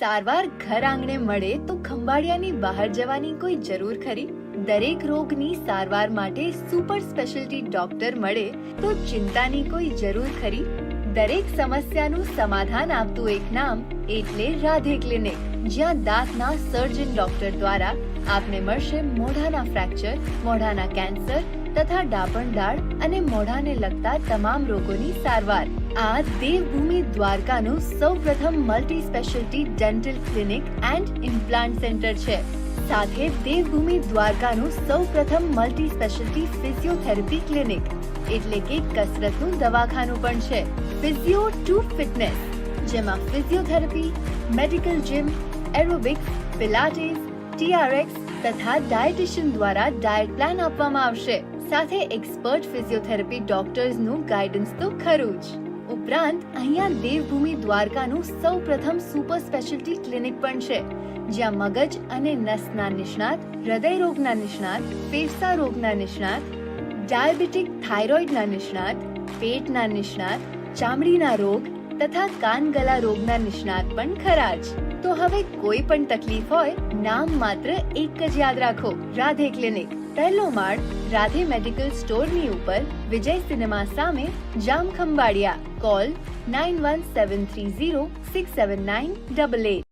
સારવાર ઘર આંગણે મળે તો ખંભાળિયાની બહાર જવાની કોઈ જરૂર ખરી? દરેક રોગની સારવાર માટે સુપર સ્પેશિયલિટી ડોક્ટર મળે તો ચિંતાની કોઈ જરૂર ખરી? દરેક સમસ્યાનું સમાધાન આપતું એક નામ એટલે રાધે ક્લિનિક. જ્યાં દાંતના સર્જન ડોક્ટર દ્વારા આપને મળશે મોઢાના ફ્રેક્ચર મોઢાના કેન્સર તથા ડાપણ દાળ અને મોઢાને લગતા તમામ રોગોની સારવાર. આ દેવભૂમિ દ્વારકાનું સૌપ્રથમ multi speciality dental clinic and implant centre છે. સાથે દેવભૂમિ દ્વારકાનું સૌપ્રથમ મલ્ટી સ્પેશિયલિટી ફિઝિયોથેરપી ક્લિનિક એટલે કે કસરતનું દવાખાનું પણ છે. ફિઝિયો ટુ ફિટનેસ જેમાં physiotherapy medical gym aerobics pilates TRX તથા ડાયટિશિયન દ્વારા ડાયટ પ્લાન આપવામાં આવશે. સાથે એક્સપર્ટ ફિઝિયોથેરપી ડોક્ટર્સનું ગાઈડન્સ તો ખરું જ. ઉપરાંત, અહીંયા દેવભૂમિ દ્વારકાનું સૌપ્રથમ સુપર સ્પેશિયલિટી ક્લિનિક પણ છે, જ્યાં મગજ અને નસના નિષ્ણાત, હૃદય રોગના નિષ્ણાત, ફેફસા રોગના નિષ્ણાત, ડાયાબિટીક થાઇરોઇડના નિષ્ણાત, પેટના નિષ્ણાત, ચામડીના રોગ તથા કાન ગલા રોગના નિષ્ણાત પણ ખરા જ. તો હવે કોઈ પણ તકલીફ હોય, નામ માત્ર એક જ યાદ રાખો, રાધે ક્લિનિક. પહેલો માળ, રાધે મેડિકલ સ્ટોરની ઉપર, વિજય સિનેમા સામે Jam Khambhaliya call, nine one seven three zero six seven nine double eight.